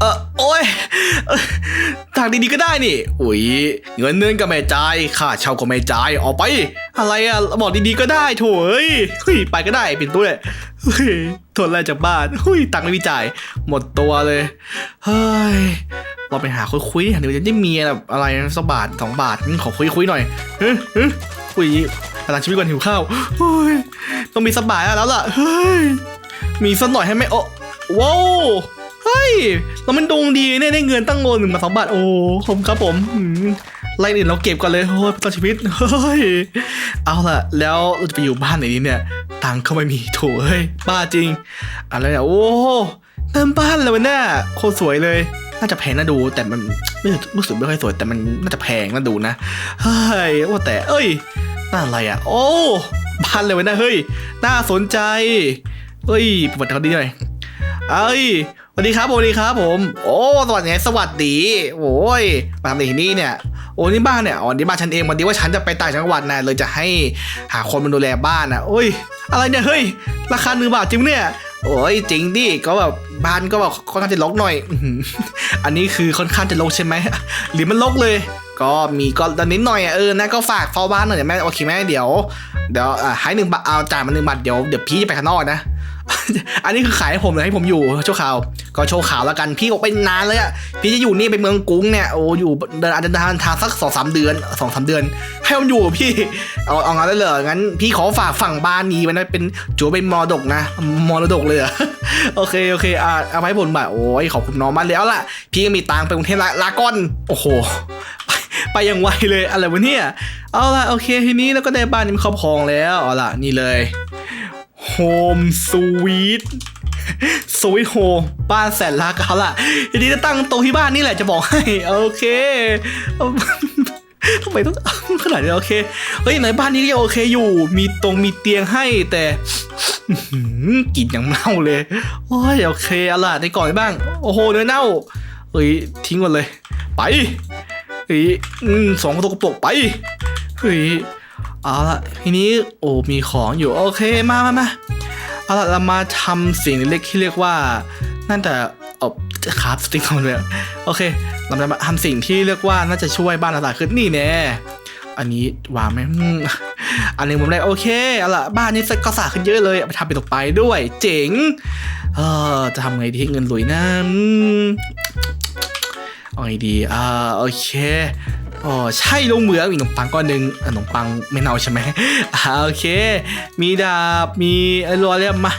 เออโอ้ยทางดีๆก็ได้นี่ อุ้ยเงินเดือนก็ไม่จ่ายค่าเช่าก็ไม่จ่ายออกไป อะไรอะบอกดีๆก็ได้โถเอ้ยเฮ้ยไปก็ได้ปิดตู้เลยเฮ้ยทนอะไรจากบ้านเฮ้ยตังค์ไม่มีจ่ายหมดตัวเลยเฮ้ยเราไปหาคุยคุยๆเดี๋ยวจะได้มีแบบอะไรสักบาทสองบาทขอคุยคุยๆหน่อยเฮ้ยเฮ้ยคุยพลังชีวิตก่อนหิวข้าวเฮ้ยต้องมีสักบาทแล้วล่ะเฮ้ยมีสักหน่อยให้ไหมโอ้ว้าว เฮ้ยแล้วมันดวงดีเนี่ยได้เงินตั้งโงนหนึ่งมาสองบาทโอ้ขอบคุณครับผมไล่อื่นเราเก็บก่อนเลยโอ้ยตอนชีวิตเฮ้ยเอาล่ะ แล้วเราจะไปอยู่บ้านไหนดีเนี่ยตังค์ก็ไม่มีโถเฮ้ยบ้าจริง อะไรเนี่ยโอ้เติมบ้านเลยวันน่ะโคตรสวยเลยน่าจะแพงน่าดูแต่มันไม่รู้สึกไม่ค่อยสวยแต่มันน่าจะแพงน่าดูนะเฮ้ยว่าแต่เอ้ยน่าอะไรอะ โอ้บ้านเลยวันน่ะเฮ้ยน่าสนใจเฮ้ยประวัติเขาดีหน่อย เอ้ยสวัสดีครับสวัสดีครับผม โอ้สวัสดีสวัสดี โอ้ย มาทำอะไรที่นี่เนี่ย โอ้นี่บ้านเนี่ย อ๋อ นี่บ้านฉันเองวันนี้ว่าฉันจะไปต่างจังหวัดนะเลยจะให้หาคนมาดูแลบ้านนะโอ้ย อะไรเนี่ย เฮ้ย ราคาหนึ่งบาทจริงเนี่ยโอ้ยจริงดิก็แบบบ้านก็แบบค่อนข้างจะรกหน่อย อันนี้คือค่อนข้างจะรกใช่ไหมหรือมันรกเลย ก็มีก็ตอนนิดหน่อยเออนะก็ฝากเฝ้าบ้านหน่อยแม่โอเคไหมเดี๋ยวเดี๋ยวให้หนึ่งบาทเอาจ่ายมาหนึ่งบาทเดี๋ยวเดี๋ยวพี่จะไปข้างนอกนะ อันนี้คือขายให้ผมเลยให้ผมอยู่ชั่วคราว ก็โชว์ข่าวแล้วกัน พี่ออกไปนานเลยอะพี่จะอยู่นี่ไปเมืองกรุ้งเนี่ย โอ้อยู่เดินอาจจะเดินทางสักสองสามเดือนสองสามเดือน ให้ผมอยู่พี่ เอาเอางั้นเลยเหรองั้นพี่ขอฝากฝั่งบ้านนี้ไว้นเป็นจูเป็นมรดกนะ มรดกเลยโอเคโอเค อ่าเอาไว้บนบ่าโอ้ยขอบคุณน้องมากเลยเอาล่ะ พี่ก็มีตังค์ไปกรุงเทพละลาก้อน โอ้โหไปอย่างไวเลยอะไรวะเนี่ย เอาล่ะโอเคทีนี้แล้วก็ได้บ้านนี้มันครอบครองแล้วเอาล่ะนี่เลย โฮมสวีทสวีทโฮมบ้านแสนรักเขาล่ะทีนี้จะตั้งโตะที่บ้านนี่แหละจะบอกให้ โอเคทำไมต้องขนาดนี้โอเคเฮ้ยในบ้านนี้ก็ยังโอเคอยู่ มีตรงมีเตียงให้แต่กลิ่นอยังเน่าเลยโอ้ยโอเคอาล่ะในก่องบ้าง โอ้โหเนื้อเน่าเฮ้ยทิ้งหมดเลย ไปเฮ้ยสองตัวกระปรกไปเฮ้ย เอาละทีนี้โอ้มีของอยู่โอเคมามามาเอาละเรามาทำสิ่งเล็กที่เรียกว่าน่าจะเออครับสติ๊กของเลยโอเค เราจะมาทำสิ่งที่เรียกว่าน่าจะช่วยบ้านเราสะอาดขึ้นนี่แน่อันนี้วางไหมอันนึงผมได้โอเคเอาละบ้านนี้ก็สะอาดขึ้นเยอะเลยไปทำเป็นตกไปด้วย เจ๋งเออจะทำไงดีให้เงินหลุยนะเอาไงดีอ่าโอเค อ๋อใช่ลงเหมืองมีขนมปังก้อนหนึ่งขนมปังไม่เน่าใช่ไหมอ่าโอเค มีดาบมีอะไรเรียกมา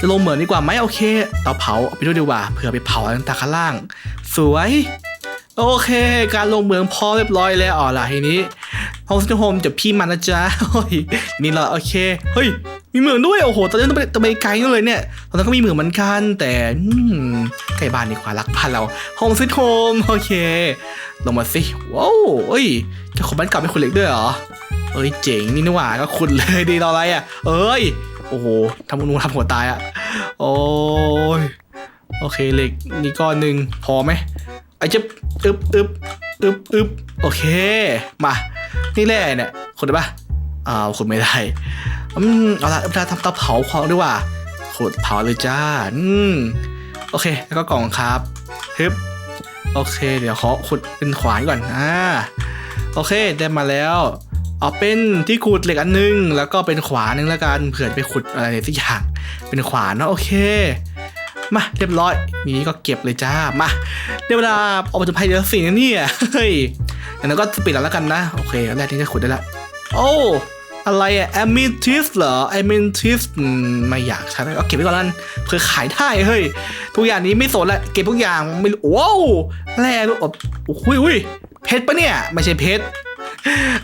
จะลงเหมืองดีกว่าไหมโอเคเตาเผาเอาไปด้วยดีกว่าเผื่อไปเผาตั้งแต่ข้างล่าง สวย โอเค การลงเหมืองพอเรียบร้อยแล้วอ๋อล่ะทีนี้ห้องสตูโฮมเดี๋ยวพี่มานะจ๊ะเฮ้ยนี่เราโอเคเฮ้ย มีเหมืองด้วยโอ้โห ตอนนี้ต้องไปต้องไปไกลนั่นเลยเนี่ยตอนนั้นก็มีเหมืองเหมือนกันแต่ใกล้บ้านดีกว่ารักบ้านเราห้องสตูโฮมโอเค ลงมาสิว้าวเอ้ยเจะขนบ้านเก่าไม่ขุดเหล็กด้วยเหรอเอ้ยเจ๋งนี่นี่หว่าก็ขุดเลยดีรออะไรอะ เอ้ยโอ้โหทำนูทำหัวตายอะโอ้ยโอเคเหล็กนี่ก้อนหนึ่งพอไหมไอ้เจะอึบอึบอึบอึบโอเค มา นี่แหละเนี่ยขุดได้ปะ อ้าวขุดไม่ได้ อืม เอาละเอาละทำเตาเผาของดีกว่าขุดเผาเลยจ้า อืม โอเค แล้วก็กล่องครับฮึบโอเค เดี๋ยวขอขุดเป็นขวานก่อน อ่า โอเค ได้มาแล้ว เอาเป็นที่ขุดเหล็กอันนึง แล้วก็เป็นขวานนึงแล้วกัน เผื่อไปขุดอะไรสักอย่าง เป็นขวานเนาะ โอเค มา เรียบร้อย นี้ก็เก็บเลยจ้า มาเดี๋ยวเวลาออกมาจะพายเรือสิ่งนี้เนี่ย เฮ้ยอย่างนั้นก็สปีดแล้วแล้วกันนะ โอเคแรกที่จะขุดได้ละ โอ้ อะไรอะแอมิทิสเหรอแอมิทิสไม่อยากใช้ก็เก็บไว้ก่อนละกันเพื่อขายได้เฮ้ยทุกอย่างนี้ไม่สนละเก็บทุกอย่างไม่ว้าวแร่ด้วยอบโอ้โหอุ้ยเพชรปะเนี่ยไม่ใช่เพชร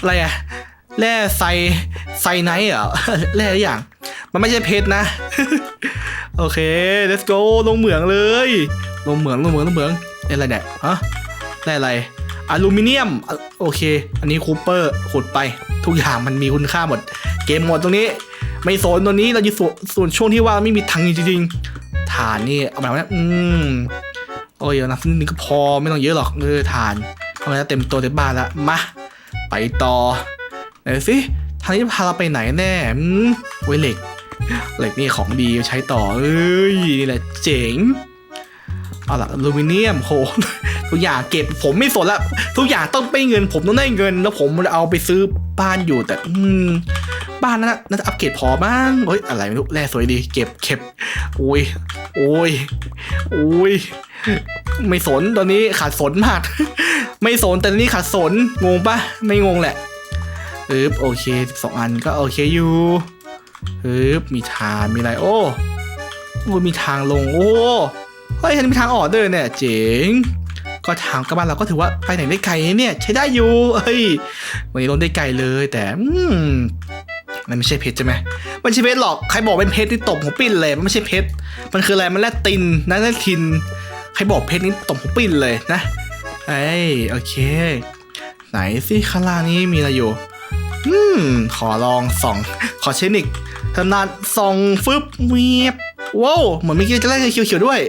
อะไรอะแร่ไซไซไนท์เหรอแร่อะไรอย่าง มันไม่ใช่เพชรนะ โอเค let's go ลงเหมืองเลย ลงเหมืองลงเหมืองลงเหมืองอะไรเนี่ยฮะแร่อะไร อลูมิเนียม โอเค อันนี้คูเปอร์ขุดไป ทุกอย่างมันมีคุณค่าหมด เกมหมดตรงนี้ ไม่สนตัวนี้เราจะส่วนส่วนช่วงที่ว่าไม่มีทังจริงๆฐานนี่เอาแบบนี้อืมโอ้ยนะนิดนึงก็พอไม่ต้องเยอะหรอกเออฐานเอามาแล้วเต็มตัวเต็มบ้านล้วมาไปต่อไหนสิทางนี้พาเราไปไหนแน่อืมไวเหล็กเหล็กนี่ของดีใช้ต่อเอ้ยนี่แหละเจ๋งเอาล่ะอลูมิเนียมโห ทุกอย่างเก็บผมไม่สนละทุกอย่างต้องไปเงิน ผมต้องได้เงิน แล้วผมจะเอาไปซื้อบ้านอยู่แต่ อืม บ้านนั้นน่าจะอัปเกรดพอมั้งเฮ้ยอะไรไม่รู้แร่สวยดีเก็บเก็บโอ้ยโอ้ยโอ้ยไม่สนตอนนี้ขาดสนมาก ไม่สนแต่ตอนนี้ขาดสนงงปะไม่งงแหละอึบโอเคสองอันก็โอเคอยู่อึบมีทางมีอะไรโอ้โอ้ยมีทางลงโอ้เฮ้ยฉันมีทางออกด้วยเนี่ยเจ๋ง ก็ทางกลับบ้านเราก็ถือว่าไปไหนได้ไกลเนี่ยใช้ได้อยู่เฮ้ยวันนี้ลงได้ไกลเลยแต่อืมมันไม่ใช่เพชรใช่ไหมมันไม่ใช่เพชรหรอก ใครบอกเป็นเพชรที่ตบหัวปิ้นเลย มันไม่ใช่เพชร มันคืออะไร มันแลตินนะแลติน ใครบอกเพชรนี่ตบหัวปิ้นเลยนะ เอ้ยโอเค ไหนสิข้างล่างนี้มีอะไรอยู่ อืม ขอลองส่อง ขอเชนิกทำนานส่องฟึบเวียบว้าว เหมือนเมื่อกี้จะแลกเขียวๆด้วย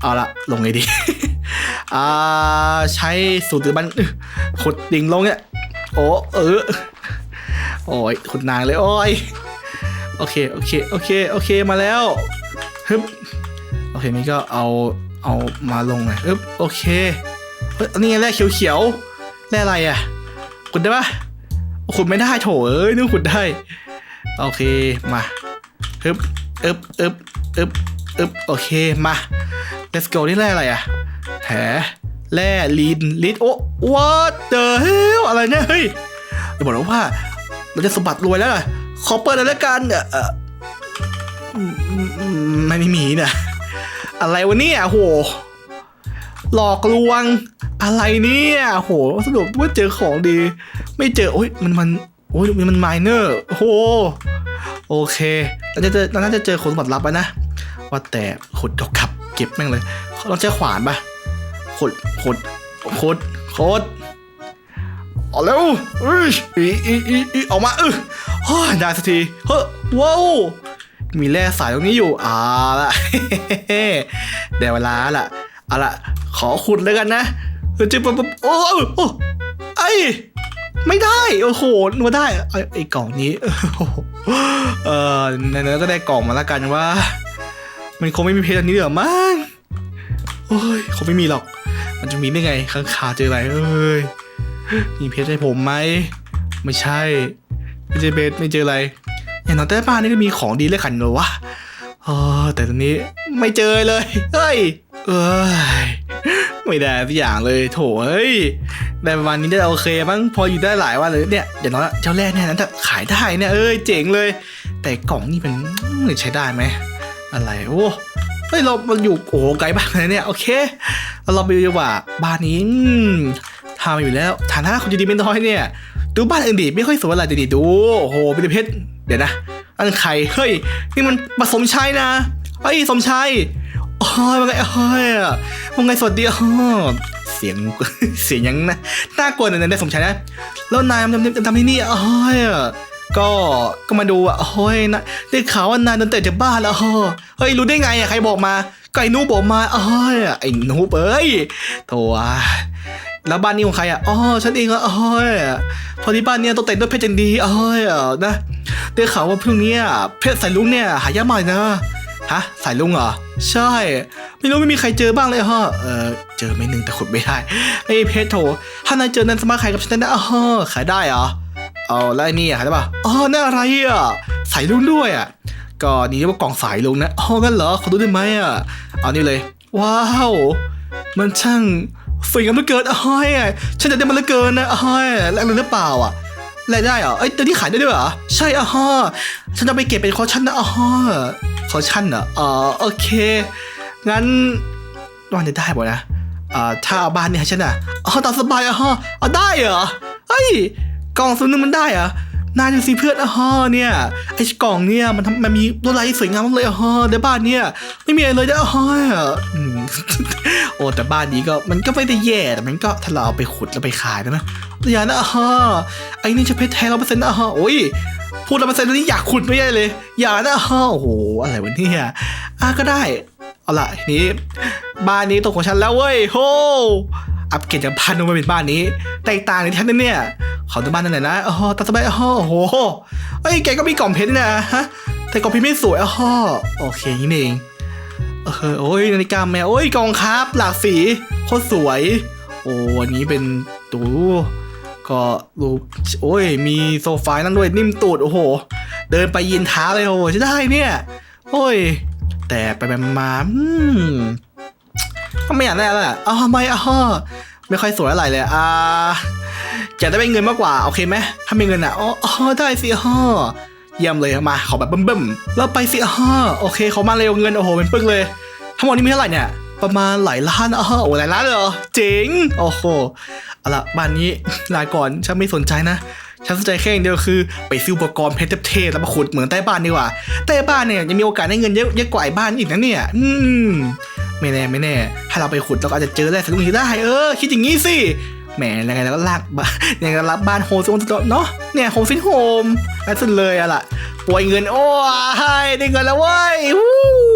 เอาละลงไงดี อ่าใช้สูตรตือบันขุดดิ่งลงเนี่ยโอ้เออโอ้ยขุดนานเลยโอ้ยโอเคโอเคโอเคโอเคมาแล้วฮึบโอเคนี่ก็เอาเอามาลงหน่อยฮึบโอเคเฮ้ยอันนี้ไงแร่เขียวๆแร่อะไรอะขุดได้ปะขุดไม่ได้โถเอ้ยนึกขุดได้โอเคมาฮึบอึบอึบอึบอึบโอเคมา let's go นี่แร่อะไรอะ แหแร่ลีนลีนโอ้ what the hell อะไรเนี่ยเฮ้ยจะบอกนะว่า เราจะสมบัติรวยแล้วล่ะขอเปิดเลยแล้วกันเอ่อไม่ไม่มีเนี่ยอะไรวะเนี่ยโห หลอกลวงอะไรเนี่ยโหสรุปว่าเจอของดี ไม่เจอโอ้ยมันมันโอ้ยมันไมเนอร์โหโอเคเราจะเจอเราน่าจะเจอคนสมบัติลับแล้วนะ ว่าแต่ขุดดอกขับเก็บแม่งเลยเราใช้ขวานปะ ขุดขุดขุดขุดเอาเร็วอ้ยอีอีอีอีออกมาเออโอ้ยได้สักทีเฮ้ยว้าวมีแร่สายตรงนี้อยู่อ่าละได้เวลาละเอาละขอขุดแล้วกันนะจึ๊บปุ๊บโอ้โอ้ไอ้ไม่ได้ โอ้โหนึกว่ได้ไอ้ไอ้กล่องนี้โอ้โหเออในนั้นก็ได้กล่องมาแล้วกันว่า มันคงไม่มีเพชรอันนี้หรอมั้งโอ้ยคงไม่มีหรอก มันจะมีได้ไงข้างคาเจออะไรเอ้ยมีเพชรให้ผมไหมไม่ใช่ไม่ใช่เพชรไม่เจออะไรอย่างน้อยแต่บ้านนี่ก็มีของดีเลยขันเหรอวะเออแต่ตอนนี้ไม่เจอเลยเฮ้ยเอ้ยไม่ได้สักอย่างเลยโถเฮ้ยได้ประมาณนี้ได้โอเคมั้งพออยู่ได้หลายวันเลยเนี่ยอย่างน้อยเจ้าแรกเนี่ยนั้นจะขายได้เนี่ยเอ้ยเจ๋งเลย แต่กล่องนี่เป็นใช้ได้ไหมอะไรโอ้เฮ้ยเรามันอยู่โอ้ไกลบ้านเลยเนี่ยโอเค เราไปดูดีกว่าบ้านนี้อืมทำอยู่แล้ว ฐานะคนจะดีไม่น้อยเนี่ย ดูบ้านอื่นดิไม่ค่อยสวยอะไรดิดูโอ้โหเป็นเพชรเดี๋ยวนะ อันใครเฮ้ยนี่มันมาสมชัยนะเฮ้ยสมชัยโอ้ยว่าไงเฮ้ยว่าไงสวัสดีอ๋อเสียงเสียงยังนะน่ากลัวหน่อยนะสมชัยนะแล้วนายทำทำทำที่นี่อ๋อยก็ก็มาดูอะเฮ้ยนะได้ข่าวว่านายโดนเตะจากบ้านแล้วเฮ้ยรู้ได้ไงอะใครบอกมา ไอ้นูบอกมาอ้ยไอ้นูเอ้ยโถอะแล้วบ้านนี้ของใครอะอ๋อฉันเองอะอ๋อยพอดีบ้านเนี้ยตกแต่งด้วยเพชรจันดีอ๋อยนะได้ข่าวว่าพรุ่งนี้เพชรสายลุงเนี่ยหายากมากนะฮะสายลุงเหรอใช่ ไม่รู้ไม่มีใครเจอบ้างเลยฮะเออเจอไม่หนึ่งแต่ขุดไม่ได้ไอ้เพชรโถถ้านายเจอนั้นสามารถขายกับฉันได้นะอ๋อขายได้เหรอเอาแล้วไอ้นี่อะขายได้ป่ะอ๋อนั่นอะไรอะสายลุงด้วยอะ ก็นี่เรียกว่ากล่องสายลุงนะอ๋องั้นเหรอ ขอดูได้ไหมอะ เอานี่เลย ว้าว มันช่างสวยงามเหลือเกินอ้อยฉันจะได้มันเหลือเกินนะอ้อยแลกเลยหรือเปล่าอะแลกได้เหรอเอ้ยตัวนี้ขายได้ด้วยเหรอ ใช่อะฮะฉันจะไปเก็บเป็นคอชั่นนะอ้อคอชั่นเหรออ๋อโอเค งั้นวันจะได้ป่ะนะอ่าถ้าเอาบ้านเนี่ยให้ฉันอะอ๋อตามสบายอะฮะเอาได้เหรอเฮ้ยกล่องซื้อนึงมันได้เหรอะ นายดูสิเพื่อนอะฮะเนี่ยไอ้กล่องเนี่ยมันทำมันมีลวดลายสวยงามมากเลยอะฮะในบ้านเนี่ยไม่มีอะไรเลยนะอะฮะอืมโอ้แต่บ้านนี้ก็มันก็ไม่ได้แย่แต่มันก็ถ้าเราเอาไปขุดแล้วไปขายได้ไหมอย่านะอะฮะไอ้นี่จะเพชรแท้ร้อยเปอร์เซ็นต์อะฮะโอ้ยพูดร้อยเปอร์เซ็นต์นี้อยากขุดไม่ได้เลย อย่านะอะฮะโอ้โหอะไรวะเนี่ยอะก็ได้เอาล่ะนี้บ้านนี้ตกของฉันแล้วเว้ยโฮ อัปเกรดจากพันลงมาเป็นบ้านนี้แตกต่างในท่านนั้นเนี่ยขอดูบ้านนั่นหน่อยนะอ๋อตาสบายอ๋อโอ้โหเอ้ยแกก็มีกล่องเพชรนะฮะแต่กล่องเพชรไม่สวยอ๋อโอเคนี่เองเออโอ้ยนาฬิกาแมวโอ้ยกองครับ หลากสีโคตรสวย โอ้อันนี้เป็นตูก็รูโอ้ย มีโซฟานั่งด้วยนิ่มตูดโอ้โห เดินไปยินเท้าเลยโอ้ใช่ได้เนี่ย โอ้ย แต่ไปไปมาอืม ก็ไม่อยากได้แล้วแหละอ้าวทำไม่อ้าวไม่ค่อยสวยอะไรเลยอ่าอยากได้เป็นเงินมากกว่าโอเคไหมถ้ามีเงินอะอ๋ออ๋อได้สิฮ่อเยี่ยมเลยมาขอแบบเบิ่มๆแล้วไปสิฮ่อโอเคเขามาเร็วเงินโอ้โหเป็นปึกเลย ทั้งหมดนี้มีเท่าไหร่เนี่ยประมาณหลายล้านอ้าวโอ้หลายล้านเลยเหรอเจ๋งโอ้โหเอาละบ้านนี้ลาก่อนฉันไม่สนใจนะฉันสนใจแค่อย่างเดียวคือไปซื้ออุปกรณ์เพชรเทพๆแล้วมาขุดเหมืองใต้บ้านดีกว่าใต้บ้านเนี่ยยังมีโอกาสได้เงินเยอะเยอะกว่าไอ้บ้านอีกนะเนี่ย อืม ไม่แน่ไม่แน่ ถ้าเราไปขุดเราก็อาจจะเจอแร่สลุงนี้ได้เออคิดอย่างนี้สิแหมยังไงเราก็ลากบ้านยังไงรับบ้านโฮมซินเนาะเนี่ยโฮมซินโฮมนั่นสุดเลยอะล่ะป่วยเงินโอ้ยได้เงินแล้วเว้ยวู้